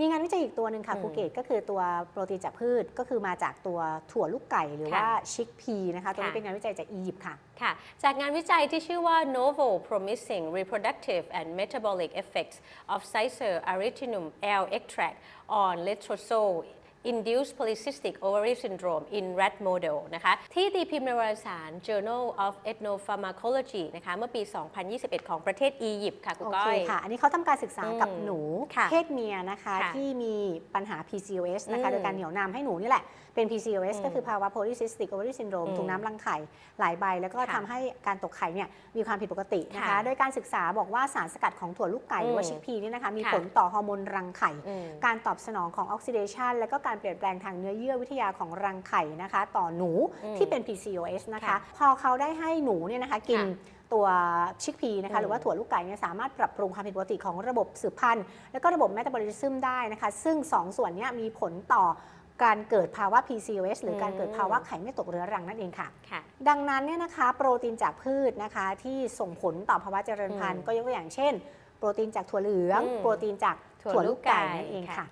มีงานวิจัยอีกตัวหนึ่งค่ะอืมครูเกตก็คือตัวโปรตีนจากพืชก็คือมาจากตัวถั่วลูกไก่หรือค่ะว่าชิคพีนะคะตัวนี้ค่ะเป็นงานวิจัยจากอียิปต์ค่ะค่ะ จากงานวิจัยที่ชื่อว่า Novel Promising Reproductive and Metabolic Effects of Cicer Aretinum L Extract on Letrozole Induced Polycystic Ovary Syndrome in Rat Model นะคะ ที่ตีพิมพ์ในวารสาร Journal of Ethnopharmacology นะคะ เมื่อปี 2021 ของประเทศอียิปต์ค่ะคุณโอก้เคอย ค่ะ อันนี้เขาทำการศึกษากับอืมหนูค่ะเพศเมียนะคะค่ะที่มีปัญหา PCOS นะคะอืมโดยการเหนี่ยวนำให้หนูนี่แหละ เป็น PCOS อืมก็คือภาวะ polycystic ovary syndrome อืมถุงน้ำรังไข่หลายใบ แล้วก็ค่ะทำให้การตกไข่เนี่ยมีความผิดปกตินะคะค่ะโดยการศึกษาบอกว่าสารสกัดของถั่วลูกไก่หรือว่าอืมชิคพีนี่นะคะมีค่ะผลต่อฮอร์โมนรังไข่อืมการตอบสนองของออกซิเดชันและก็การเปลี่ยนแปลงทางเนื้อเยื่อวิทยาของรังไข่นะคะ ต่อหนูอืมที่เป็น PCOS นะคะค่ะพอเขาได้ให้หนูเนี่ยนะคะกินค่ะตัวชิคพีนะอืคะมหรือว่าถั่วลูกไก่เนี่ยสามารถปรับปรุงความผิดปกติของระบบสืบพันธุ์ แล้วก็ระบบเมตาบอลิซึมได้นะคะ ซึ่ง 2 ส่วนเนี้มีผลต่อการเกิดภาวะ PCOS หรือการเกิดภาวะไข่ไม่ตกเรื้อรังนั่นเองค่ะค่ะดังนั้นเนี่ยนะคะ โปรตีนจากพืชนะคะที่ส่งผลต่อภาวะเจริญพันธุ์อืมก็ยกตัวอย่างเช่น โปรตีนจากถั่วเหลืองอืมโปรตีนจากถั่วถั่วลูลูกกไก่ไก่นั่นเองค่ะค่ะ